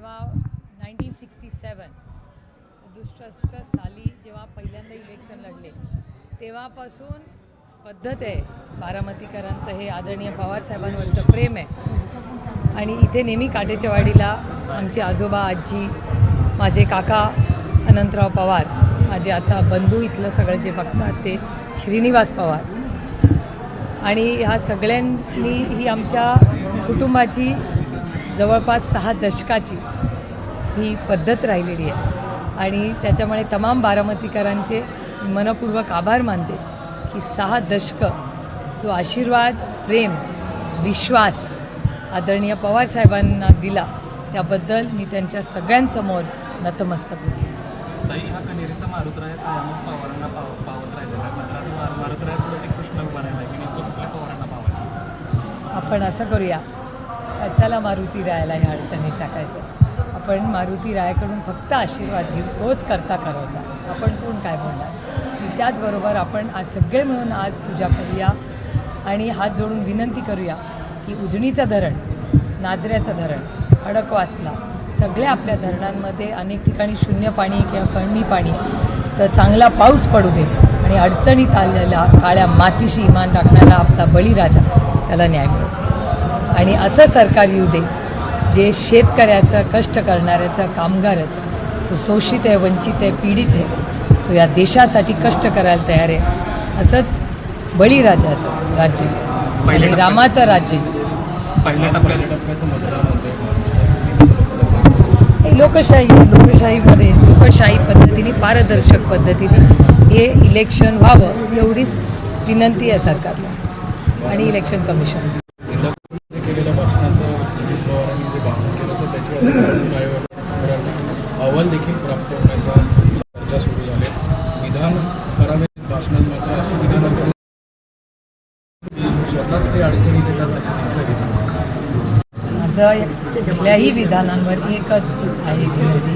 जेव्हा nineteen sixty सेवन दुष्ट साली जेव्हा पहिल्यांदा इलेक्शन लढले तेव्हापासून पद्धत आहे बारामतीकरांचं हे आदरणीय पवारसाहेबांवरचं प्रेम आहे. आणि इथे नेहमी काटेच्यावाडीला आमचे आजोबा आजी माझे काका अनंतराव पवार माझे आता बंधू इथलं सगळं जे बघतात ते श्रीनिवास पवार. आणि ह्या सगळ्यांनी ही आमच्या कुटुंबाची जवळपास सहा दशकाची ही पद्धत राहिलेली आहे. आणि त्याच्यामुळे तमाम बारामतीकरांचे मनपूर्वक आभार मानते की सहा दशकं जो आशीर्वाद प्रेम विश्वास आदरणीय पवारसाहेबांना दिला त्याबद्दल मी त्यांच्या सगळ्यांसमोर नतमस्तक होते. हा आपण असं करूया. कशाला मारुती रायाला ह्या अडचणीत टाकायचं? आपण मारुती रायाकडून फक्त आशीर्वाद घेऊ तोच करता करवता. आपण कोण काय बोलणार? त्याचबरोबर आपण आज सगळे मिळून आज पूजा करूया आणि हात जोडून विनंती करूया की उजणीचं धरण नाजऱ्याचं धरण खडकवासला सगळ्या आपल्या धरणांमध्ये अनेक ठिकाणी शून्य पाणी किंवा कमी पाणी तर चांगला पाऊस पडू दे आणि अडचणीत आलेल्या काळ्या मातीशी इमान राखणारा आपला बळीराजा त्याला न्याय मिळतो आणि असं सरकार येऊ दे जे शेतकऱ्याचं कष्ट करणाऱ्याचं कामगाराचं जो शोषित आहे वंचित आहे पीडित आहे जो या देशासाठी कष्ट करायला तयार आहे असंच बळीराजाचं राज्य. आणि रामाचं राज्य. लोकशाही लोकशाहीमध्ये लोकशाही पद्धतीने पारदर्शक पद्धतीने हे इलेक्शन व्हावं एवढीच विनंती आहे सरकारला. आणि इलेक्शन कमिशन अहवाल देखील प्राप्त होण्याचा चर्चा सुरू झाले. विधान करावे भाषणात मात्र अशी विधानं करून स्वतःच ते अडचणीत येतात अशी दिसतं. की माझं कुठल्याही विधानांवर एकच आहे विरोधी.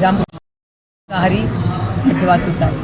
राम हरी अजवा तुतारी.